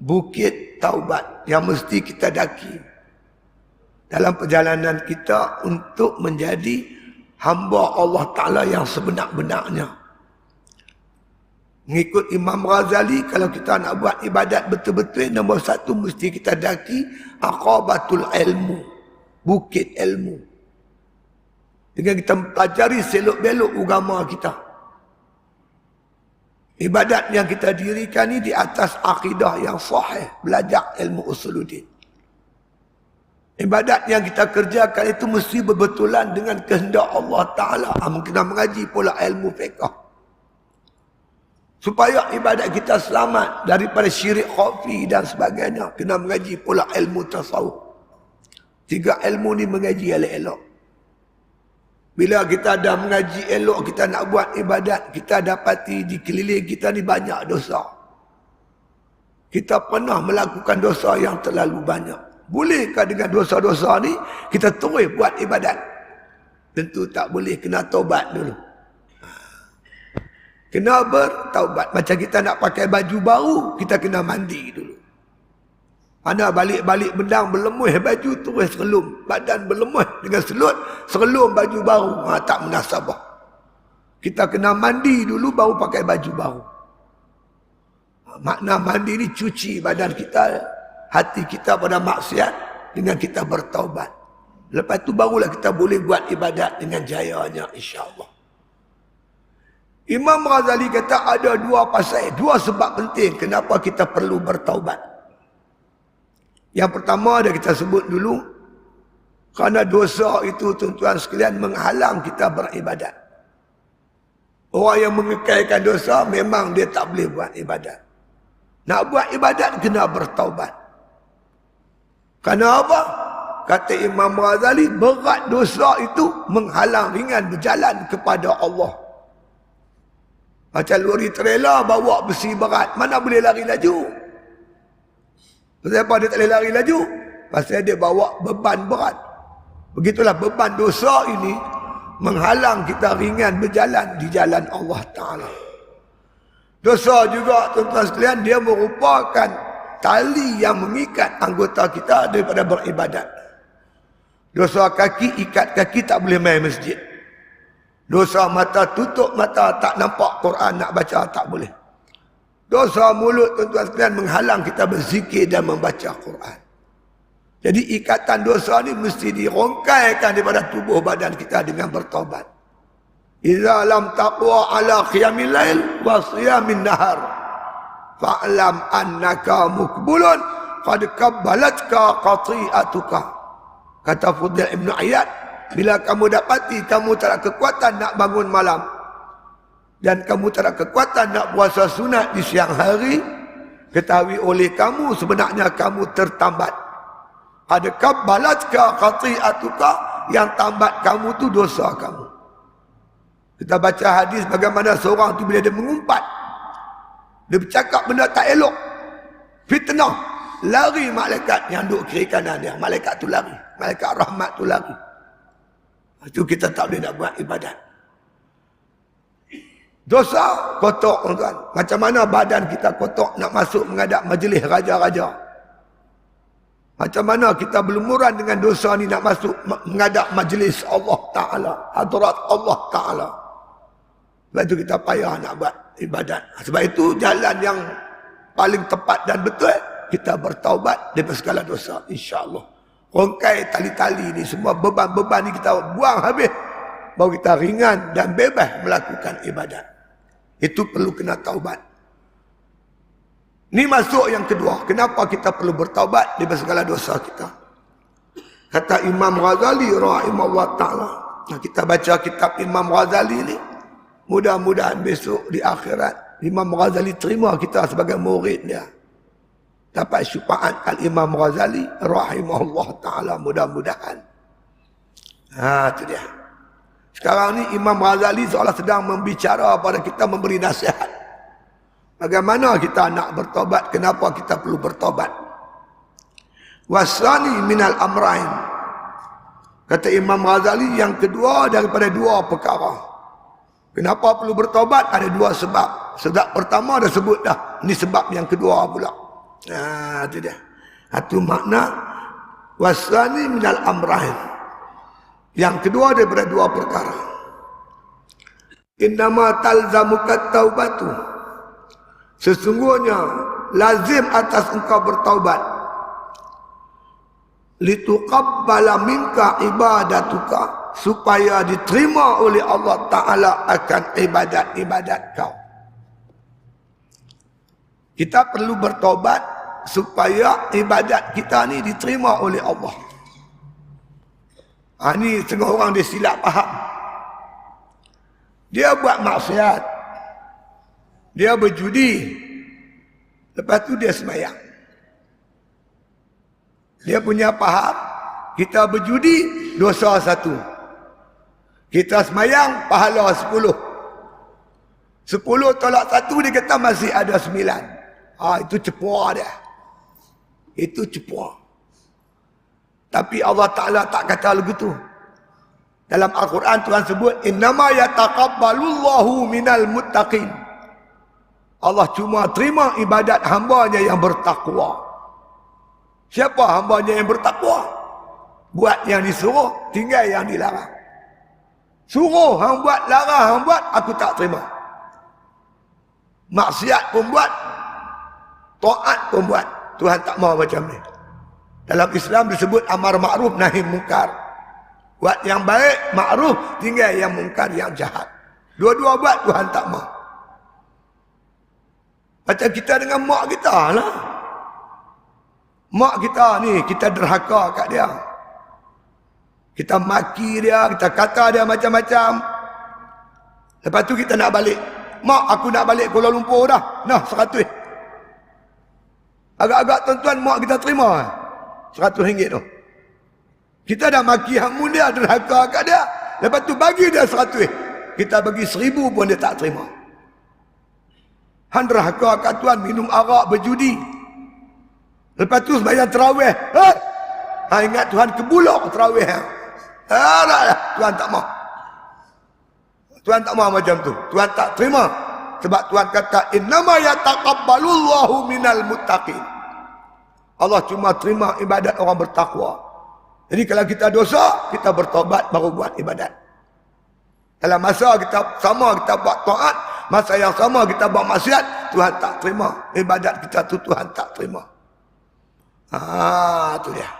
bukit taubat yang mesti kita daki dalam perjalanan kita untuk menjadi hamba Allah Ta'ala yang sebenar-benarnya. Mengikut Imam Ghazali, kalau kita nak buat ibadat betul-betul, nombor satu mesti kita daki akabatul ilmu. Bukit ilmu. Dengan kita pelajari selok-belok agama kita. Ibadat yang kita dirikan ini di atas akidah yang sahih. Belajar ilmu usuluddin. Ibadat yang kita kerjakan itu mesti berbetulan dengan kehendak Allah Ta'ala. Kita mengaji pula ilmu fiqah. Supaya ibadat kita selamat daripada syirik khafi dan sebagainya. Kena mengaji pula ilmu tasawuf. Tiga ilmu ni mengaji elok-elok. Bila kita dah mengaji elok, kita nak buat ibadat, kita dapati di keliling kita ni banyak dosa. Kita pernah melakukan dosa yang terlalu banyak. Bolehkah dengan dosa-dosa ni, kita terus buat ibadat? Tentu tak boleh, kena tobat dulu. Kena bertaubat. Macam kita nak pakai baju baru, kita kena mandi dulu. Ana balik-balik bendang berlemuh baju terus serelum. Badan berlemuh dengan selut, serelum baju baru. Ha, tak menasabah. Kita kena mandi dulu baru pakai baju baru. Ha, makna mandi ni cuci badan kita, hati kita pada maksiat dengan kita bertaubat. Lepas tu barulah kita boleh buat ibadat dengan jayanya insya-Allah. Imam Ghazali kata ada dua pasal, dua sebab penting kenapa kita perlu bertaubat. Yang pertama ada kita sebut dulu, kerana dosa itu tuan-tuan sekalian menghalang kita beribadat. Orang yang mengekalkan dosa memang dia tak boleh buat ibadat. Nak buat ibadat kena bertaubat. Kerana apa? Kata Imam Ghazali, berat dosa itu menghalang ringan berjalan kepada Allah. Macam lori trailer bawa besi berat. Mana boleh lari laju? Pasal apa dia tak boleh lari laju? Pasal dia bawa beban berat. Begitulah beban dosa ini menghalang kita ringan berjalan di jalan Allah Ta'ala. Dosa juga tuan-tuan sekalian dia merupakan tali yang mengikat anggota kita daripada beribadat. Dosa kaki ikat kaki tak boleh main masjid. Dosa mata tutup mata tak nampak Quran nak baca tak boleh. Dosa mulut tuan-tuan sekalian menghalang kita berzikir dan membaca Quran. Jadi ikatan dosa ni mesti dirongkaikan daripada tubuh badan kita dengan bertobat. Iza lam taqwa ala qiyamil lail wa siyamin nahar. Fa'lam annaka mukbulun qad kabbalatka qati'atuka. Kata Fudail Ibn Ayyad, Bila kamu dapati kamu tak ada kekuatan nak bangun malam. Dan kamu tak ada kekuatan nak puasa sunat di siang hari. Ketahui oleh kamu sebenarnya kamu tertambat. Adakah balatka atuka yang tambat kamu tu dosa kamu. Kita baca hadis bagaimana seorang tu bila dia mengumpat. Dia bercakap benda tak elok. Fitnah. Lari malaikat yang duduk kiri kanan dia. Malaikat tu lari. Malaikat rahmat tu lari. Itu kita tak boleh nak buat ibadat. Dosa kotor tuan. Macam mana badan kita kotor nak masuk menghadap majlis raja-raja. Macam mana kita berlumuran dengan dosa ni nak masuk menghadap majlis Allah Ta'ala. Hadrat Allah Ta'ala. Sebab itu kita payah nak buat ibadat. Sebab itu jalan yang paling tepat dan betul. Kita bertaubat daripada segala dosa. InsyaAllah. Rongkai tali-tali ni semua beban-beban ni kita buang habis. Baru kita ringan dan bebas melakukan ibadat. Itu perlu kena taubat. Ni masuk yang kedua. Kenapa kita perlu bertaubat di segala dosa kita? Kata Imam Ghazali rahimahullah ta'ala. Kita baca kitab Imam Ghazali ni. Mudah-mudahan besok di akhirat. Imam Ghazali terima kita sebagai murid dia dapat syufaat al-Imam Ghazali rahimahullah taala mudah-mudahan. Ha tu dia. Sekarang ni Imam Ghazali seolah sedang membicara pada kita memberi nasihat. Bagaimana kita nak bertobat? Kenapa kita perlu bertobat? Wasani minal amrain. Kata Imam Ghazali yang kedua daripada dua perkara. Kenapa perlu bertobat? Ada dua sebab. Sebab pertama dah sebut dah. Ini sebab yang kedua pula. Nah, itu dia. Satu makna wasani minal amrahin. Yang kedua daripada dua perkara. Innama talzamukat taubatu. Sesungguhnya lazim atas engkau bertaubat. Lituqabbala minka ibadatuka supaya diterima oleh Allah Taala akan ibadat-ibadat kau. Kita perlu bertobat supaya ibadat kita ni diterima oleh Allah. Ha, ni setengah orang dia silap faham. Dia buat maksiat. Dia berjudi. Lepas tu dia semayang. Dia punya faham. Kita berjudi, dosa satu. Kita semayang, pahala sepuluh. Sepuluh tolak satu, dia kata masih ada sembilan. Ha, itu cepua dia. Itu cepua. Tapi Allah Taala tak kata begitu. Dalam Al-Quran Tuhan sebut innama yataqabbalullahu minal muttaqin. Allah cuma terima ibadat hamba-Nya yang bertakwa. Siapa hamba-Nya yang bertakwa? Buat yang disuruh, tinggal yang dilarang. Suruh hang buat, larang hang buat, aku tak terima. Maksiat pun buat, Taat pun buat. Tuhan tak mau macam ni. Dalam Islam disebut amar ma'ruf nahi mungkar. Buat yang baik, ma'ruf, tinggal yang mungkar, yang jahat. Dua-dua buat, Tuhan tak mau. Macam kita dengan mak kita lah. Mak kita ni, kita derhaka kat dia. Kita maki dia, kita kata dia macam-macam. Lepas tu kita nak balik. Mak, aku nak balik Kuala Lumpur dah. Nah, seratus. Agak-agak tuan-tuan mak kita terima? Seratus ringgit tu. Kita dah maki hamun dia, derhaka kat dia. Lepas tu bagi dia seratus. Kita bagi seribu pun dia tak terima. Han derhaka kat tuan minum arak berjudi. Lepas tu sembahyang terawih. Ha? ha ingat Tuhan kebulok terawih. Ha? Ha, tak, tak. Tuhan tak mau. Tuhan tak mau macam tu. Tuhan tak terima. Sebab Tuhan kata innama yataqabbalullahu minal muttaqin. Allah cuma terima ibadat orang bertakwa. Jadi kalau kita dosa, kita bertobat baru buat ibadat. Dalam masa kita sama kita buat taat, masa yang sama kita buat maksiat, Tuhan tak terima. Ibadat kita tu Tuhan tak terima. Ah, tu dia.